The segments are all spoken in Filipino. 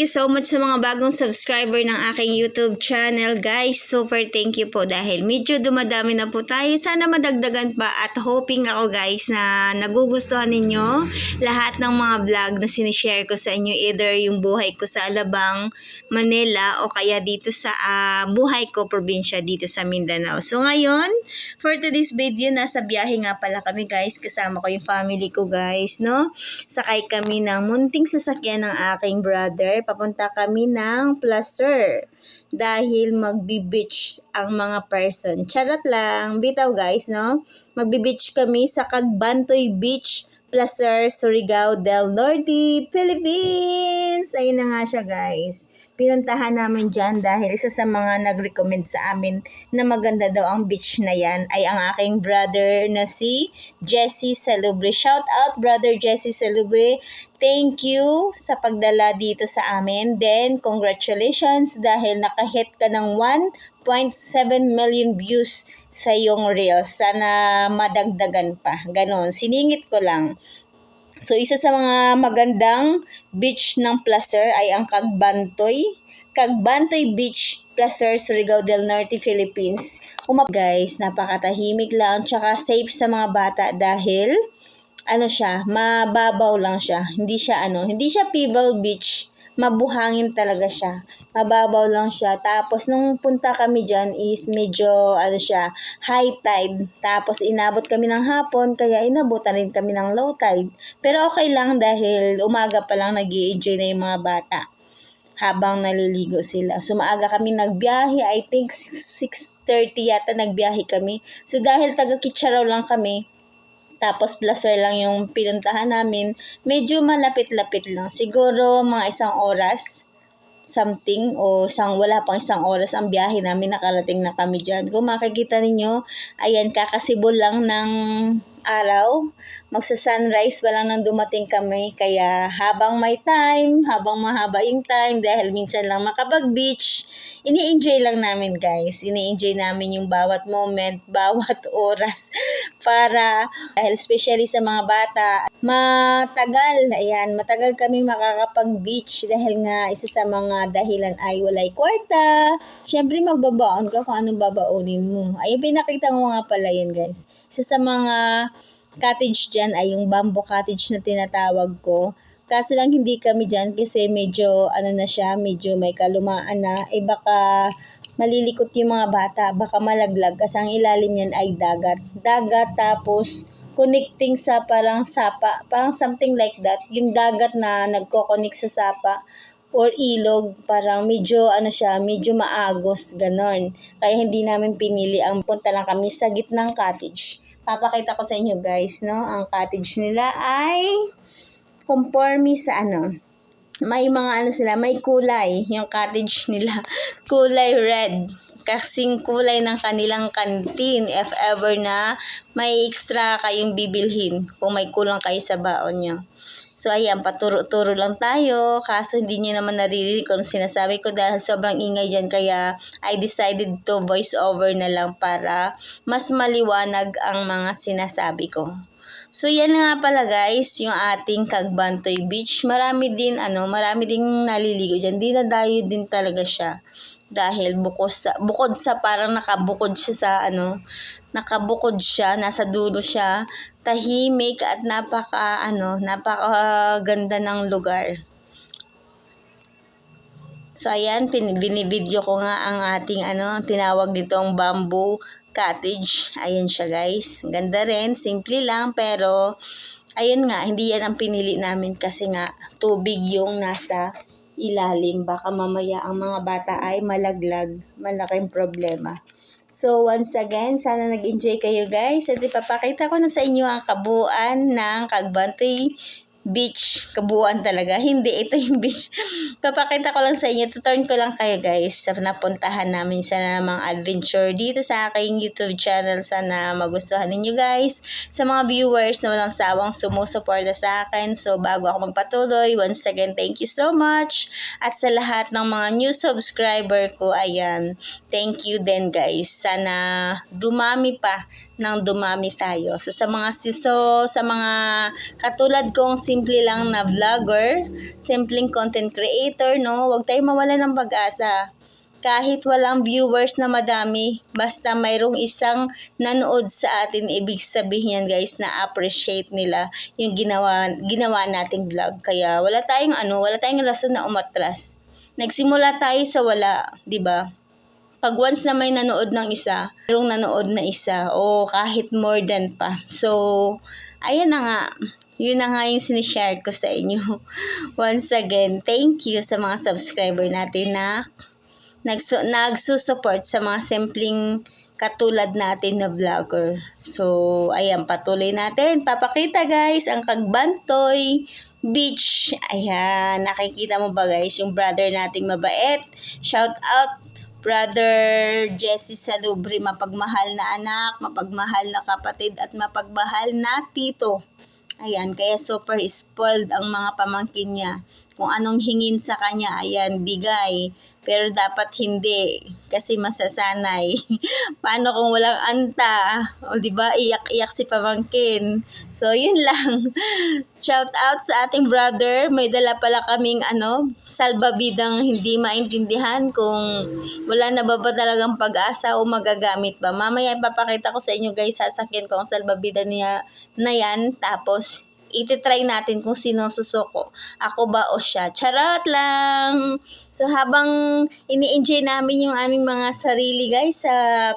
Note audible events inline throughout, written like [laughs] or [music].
you so much sa mga bagong subscriber ng aking YouTube channel. Guys, super thank you po dahil medyo dumadami na po tayo. Sana madagdagan pa at hoping ako guys na nagugustuhan ninyo lahat ng mga vlog na sinishare ko sa inyo. Either yung buhay ko sa Alabang, Manila o kaya dito sa ah, buhay ko probinsya dito sa Mindanao. So ngayon, for today's video, nasa biyahe nga pala kami guys. Kasama ko yung family ko guys, no? Sakay kami ng munting sasakyan ng aking brother. Papunta kami ng Placer dahil magbi-beach ang mga person. Charot lang, bitaw guys, no? Magbi-beach kami sa Cagbantoy Beach, Placer, Surigao del Norte, Philippines! Ayun na nga siya guys. Pinuntahan namin dyan dahil isa sa mga nag-recommend sa amin na maganda daw ang beach na yan ay ang aking brother na si Jesse Salubre. Shout out brother Jesse Salubre. Thank you sa pagdala dito sa amin. Then, congratulations dahil nakahit ka ng 1.7 million views sa iyong reels. Sana madagdagan pa. Ganon. Siningit ko lang. So, isa sa mga magandang beach ng Placer ay ang Cagbantoy. Cagbantoy Beach, Placer, Surigao del Norte, Philippines. Kuma guys, napakatahimik lang, tsaka safe sa mga bata dahil ano siya, mababaw lang siya. Hindi siya ano, hindi siya Pebble Beach. Mabuhangin talaga siya. Mababaw lang siya. Tapos nung punta kami dyan is medyo ano siya, high tide. Tapos inabot kami ng hapon kaya inabutan rin kami ng low tide. Pero okay lang dahil umaga pa lang nag enjoy na yung mga bata habang naliligo sila. So maaga kami nagbiyahe, I think 6.30 yata nagbiyahe kami. So dahil taga Kitcharaw lang kami, tapos placer lang yung pinuntahan namin, medyo malapit-lapit lang. Siguro mga isang oras something o isang wala pang isang oras ang biyahe namin nakarating na kami dyan. Kung makikita ninyo, ayan kakasibol lang ng araw. Magsa-sunrise pa lang nang dumating kami. Kaya habang may time, habang mahaba yung time, dahil minsan lang makapag-beach, ini-enjoy lang namin guys. Ini-enjoy namin yung bawat moment, [laughs] bawat oras. Para, dahil especially sa mga bata, matagal, ayan, matagal kami makakapag-beach dahil nga isa sa mga dahilan ay walay kwarta. Siyempre magbabaon ka kung anong babaonin mo. Ayun, pinakita mo nga pala yun guys. Isa sa mga cottage dyan ay yung bamboo cottage na tinatawag ko. Kaso lang hindi kami dyan kasi medyo ano na siya, medyo may kalumaan na. Eh baka malilikot yung mga bata, baka malaglag kasi ang ilalim yan ay dagat. Dagat tapos connecting sa parang sapa, parang something like that. Yung dagat na nagko-connect sa sapa or ilog, parang medyo ano siya, medyo maagos, ganon. Kaya hindi namin pinili ang punta lang kami sa gitnang cottage. Papakita ko sa inyo guys, no? Ang cottage nila ay conforme sa ano, may mga ano sila, may kulay yung cottage nila. [laughs] kulay red. Kasing kulay ng kanilang kantin if ever na may extra kayong bibilhin kung may kulang kayo sa baon nyo. So, ayan, paturo-turo lang tayo. Kaso, hindi niyo naman naririnig kung sinasabi ko dahil sobrang ingay dyan. Kaya, I decided to voice over na lang para mas maliwanag ang mga sinasabi ko. So, yan nga pala guys, yung ating Cagbantoy Beach. Marami din, ano, marami ding naliligo dyan. Dinadayo din talaga siya. Dahil bukod sa, bukod sa parang nakabukod siya sa, ano, nakabukod siya, nasa dulo siya, tahimik at napaka, ano, napaka ganda ng lugar. So, ayan, pin- binibidyo ko nga ang ating, ano, tinawag nitong bamboo cottage. Ayan siya, guys. Ang Ganda rin, simple lang, pero, ayun nga, hindi yan ang pinili namin kasi nga, tubig yung nasa ilalim. Baka mamaya ang mga bata ay malaglag. Malaking problema. So, once again, sana nag-enjoy kayo guys. At ipapakita ko na sa inyo ang kabuuan ng Cagbantoy beach. Kabuuan talaga. [laughs] Hindi, ito yung beach. Papakita ko lang sa inyo. Tuturn ko lang kayo guys sa napuntahan namin sa namang adventure dito sa aking YouTube channel. Sana magustuhan ninyo guys. Sa mga viewers na walang sawang sumusuporta sa akin. So, bago ako magpatuloy, once again, thank you so much. At sa lahat ng mga new subscriber ko, ayan, thank you din guys. Sana dumami pa nang dumami tayo. So sa mga so, sa mga katulad kong simple lang na vlogger, simpleng content creator, no, huwag tayong mawala ng pag-asa. Kahit walang viewers na madami, basta mayroong isang nanood sa atin, ibig sabihin yan guys, na appreciate nila yung ginawa, ginawa nating vlog. Kaya wala tayong ano, wala tayong rason na umatras. Nagsimula tayo sa wala, 'di ba? Pag once na may nanood ng isa, mayroong nanood na isa o kahit more than pa. So, ayan na nga. Yun na nga yung sinishare ko sa inyo. [laughs] Once again, thank you sa mga subscriber natin na nagsu nagsusupport sa mga simpleng katulad natin na vlogger. So, ayan, patuloy natin. Papakita guys, ang Kagbantoy Beach. Ayan, nakikita mo ba guys, yung brother nating mabait. Shout out Brother Jesse Salubri, mapagmahal na anak, mapagmahal na kapatid at mapagmahal na tito. Ayan, kaya super spoiled ang mga pamangkin niya. Kung anong hingin sa kanya, ayan, bigay. Pero dapat hindi, kasi masasanay. [laughs] Paano kung walang anta? O, di ba iyak-iyak si pamangkin. So, yun [laughs] lang. Shout out sa ating brother. May dala pala kaming ano, salbabidang hindi maintindihan kung wala na ba ba talagang pag-asa o magagamit ba. Mamaya ipapakita ko sa inyo guys, sasakyan ko ang salbabida niya na yan. Tapos, ititry natin kung sino susuko. Ako ba o siya. Charot lang! So habang ini-enjoy namin yung aming mga sarili guys sa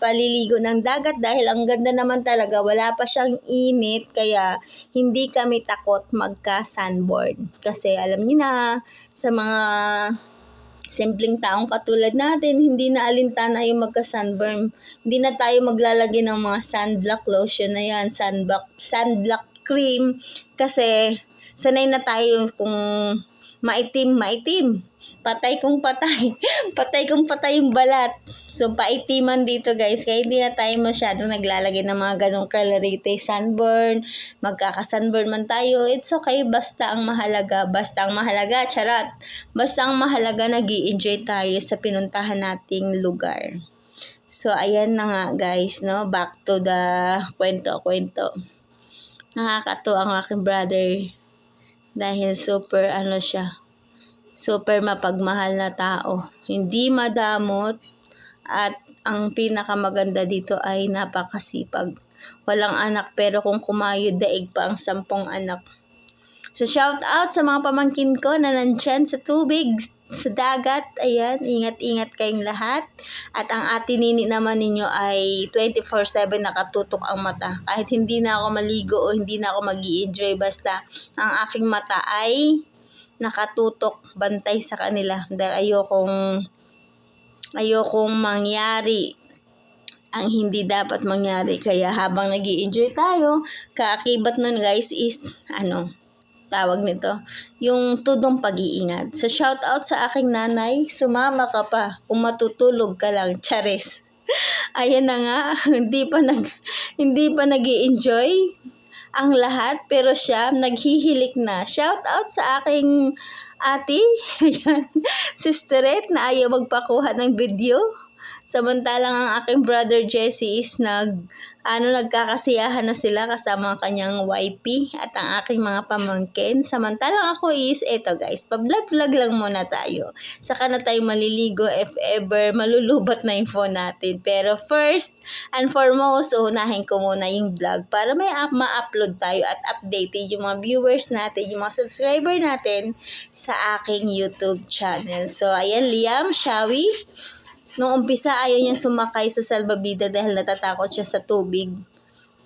paliligo ng dagat dahil ang ganda naman talaga, wala pa siyang init kaya hindi kami takot magka-sunboard. Kasi alam niyo na sa mga simpleng taong katulad natin, hindi na alintana yung magka-sunburn. Hindi na tayo maglalagay ng mga sunblock lotion na yan, sunblock, sunblock cream kasi sanay na tayo kung maitim, maitim. Patay kung patay. [laughs] patay kung patay yung balat. So, paitiman dito guys. Kaya hindi na tayo masyadong naglalagay ng mga ganong colorite sunburn. Magkaka-sunburn man tayo. It's okay. Basta ang mahalaga. Basta ang mahalaga. Charot. Basta ang mahalaga nag enjoy tayo sa pinuntahan nating lugar. So, ayan na nga guys, no? Back to the kwento-kwento nakakatuwa ang aking brother dahil super ano siya super mapagmahal na tao. Hindi madamot at ang pinakamaganda dito ay napakasipag. Walang anak pero kung kumayod daig pa ang sampung anak. So shout out sa mga pamangkin ko na nandyan sa tubig sa dagat. Ayan, ingat-ingat kayong lahat. At ang ate nini naman ninyo ay 24-7 nakatutok ang mata. Kahit hindi na ako maligo o hindi na ako mag enjoy basta ang aking mata ay nakatutok bantay sa kanila dahil ayokong ayokong mangyari ang hindi dapat mangyari kaya habang nag enjoy tayo kaakibat nun guys is ano tawag nito, yung tudong pag-iingat. So, shout out sa aking nanay, sumama ka pa, kung matutulog ka lang, chares. [laughs] Ayan na nga, [laughs] hindi pa nag, hindi pa nag enjoy ang lahat, pero siya, naghihilik na. Shout out sa aking ate, [laughs] ayan, sisterette na ayaw magpakuha ng video. Samantalang ang aking brother Jesse is nag ano nagkakasiyahan na sila kasama ang kanyang YP at ang aking mga pamangkin. Samantalang ako is, eto guys, pa-vlog-vlog lang muna tayo. Saka na tayo maliligo if ever malulubat na yung phone natin. Pero first and foremost, unahin ko muna yung vlog para may ma-upload tayo at updated yung mga viewers natin, yung mga subscriber natin sa aking YouTube channel. So, ayan, Liam, Shawi, Nung umpisa ayaw niya sumakay sa salbabida dahil natatakot siya sa tubig.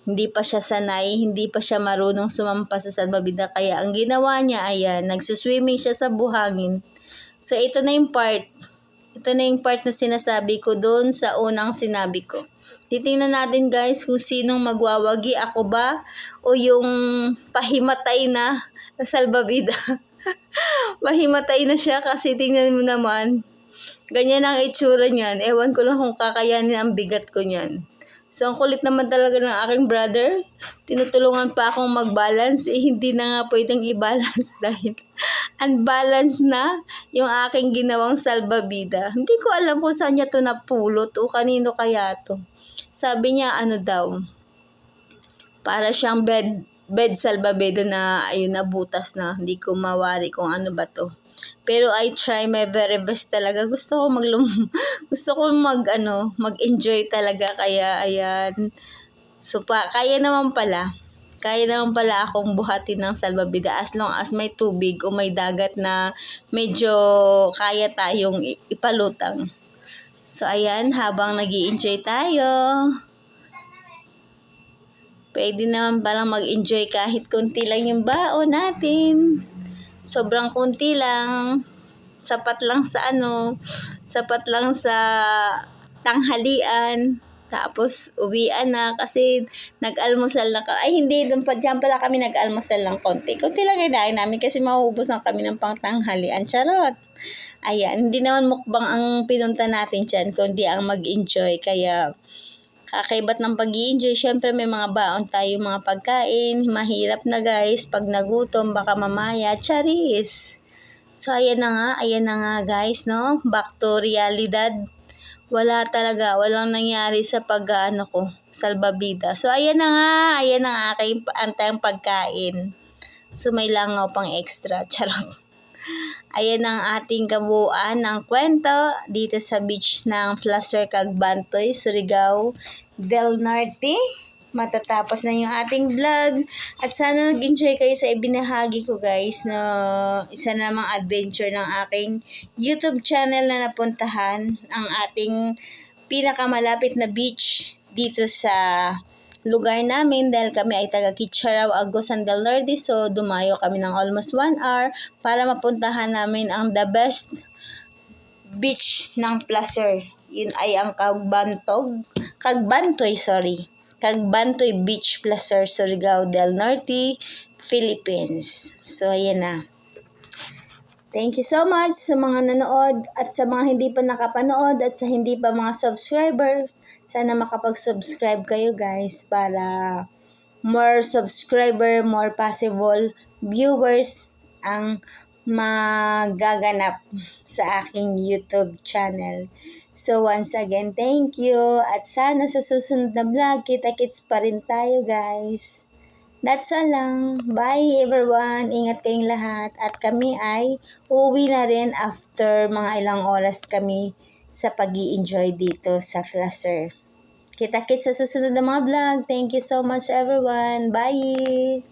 Hindi pa siya sanay, hindi pa siya marunong sumampa sa salbabida kaya ang ginawa niya ayan, nagsuswimming siya sa buhangin. So ito na yung part. Ito na yung part na sinasabi ko doon sa unang sinabi ko. Titingnan natin guys kung sinong magwawagi, ako ba o yung pahimatay na salbabida. pahimatay [laughs] na siya kasi tingnan mo naman, Ganyan ang itsura niyan. Ewan ko lang kung kakayanin ang bigat ko niyan. So, ang kulit naman talaga ng aking brother. Tinutulungan pa akong mag-balance. Eh, hindi na nga pwedeng i-balance [laughs] dahil unbalance na yung aking ginawang salbabida. Hindi ko alam kung saan niya to napulot o kanino kaya to. Sabi niya, ano daw, Para siyang bed, bed salbabedo na ayun na butas na. Hindi ko mawari kung ano ba to. Pero I try my very best talaga. Gusto ko maglum [laughs] gusto ko mag ano, mag-enjoy talaga kaya ayan. So pa, kaya naman pala. Kaya naman pala akong buhatin ng salbabida as long as may tubig o may dagat na medyo kaya tayong ipalutang. So ayan, habang nag enjoy tayo, pwede naman palang mag-enjoy kahit konti lang yung baon natin. Sobrang konti lang. Sapat lang sa ano, sapat lang sa tanghalian. Tapos, uwian na kasi nag-almusal na ka. Ay, hindi. Doon pa, dyan pala kami nag-almusal ng konti. Konti lang kinain namin kasi mauubos na kami ng pangtanghalian. Charot. Ayan, hindi naman mukbang ang pinunta natin dyan, kundi ang mag-enjoy. Kaya, kakaibat ng pag enjoy Siyempre, may mga baon tayo, mga pagkain. Mahirap na guys. Pag nagutom, baka mamaya. Charis. So, ayan na nga. Ayan na nga guys, no? Back to realidad wala talaga, walang nangyari sa pag ano ko, salbabida. So, ayan na nga, ayan ang aking antayang pagkain. So, may langaw pang extra, [laughs] charot. Ayan ang ating kabuuan ng kwento dito sa beach ng Flusser Cagbantoy, Surigao del Norte. Matatapos na yung ating vlog. At sana nag-enjoy kayo sa ibinahagi ko guys na isa namang adventure ng aking YouTube channel na napuntahan. Ang ating pinakamalapit na beach dito sa lugar namin dahil kami ay taga Kitcharaw, Agusan del Norte. So, dumayo kami ng almost one hour para mapuntahan namin ang the best beach ng Placer. Yun ay ang Kagbantog. Kagbantoy, sorry. Kagbantoy Beach Placer, Surigao del Norte, Philippines. So, ayan na. Thank you so much sa mga nanood at sa mga hindi pa nakapanood at sa hindi pa mga subscriber. Sana makapag-subscribe kayo guys para more subscriber, more possible viewers ang magaganap [laughs] sa aking YouTube channel. So once again, thank you at sana sa susunod na vlog, kita-kits pa rin tayo guys. That's all lang. Bye everyone. Ingat kayong lahat. At kami ay uuwi na rin after mga ilang oras kami sa pag enjoy dito sa Flusser. Kita-kits sa susunod na mga vlog. Thank you so much everyone. Bye!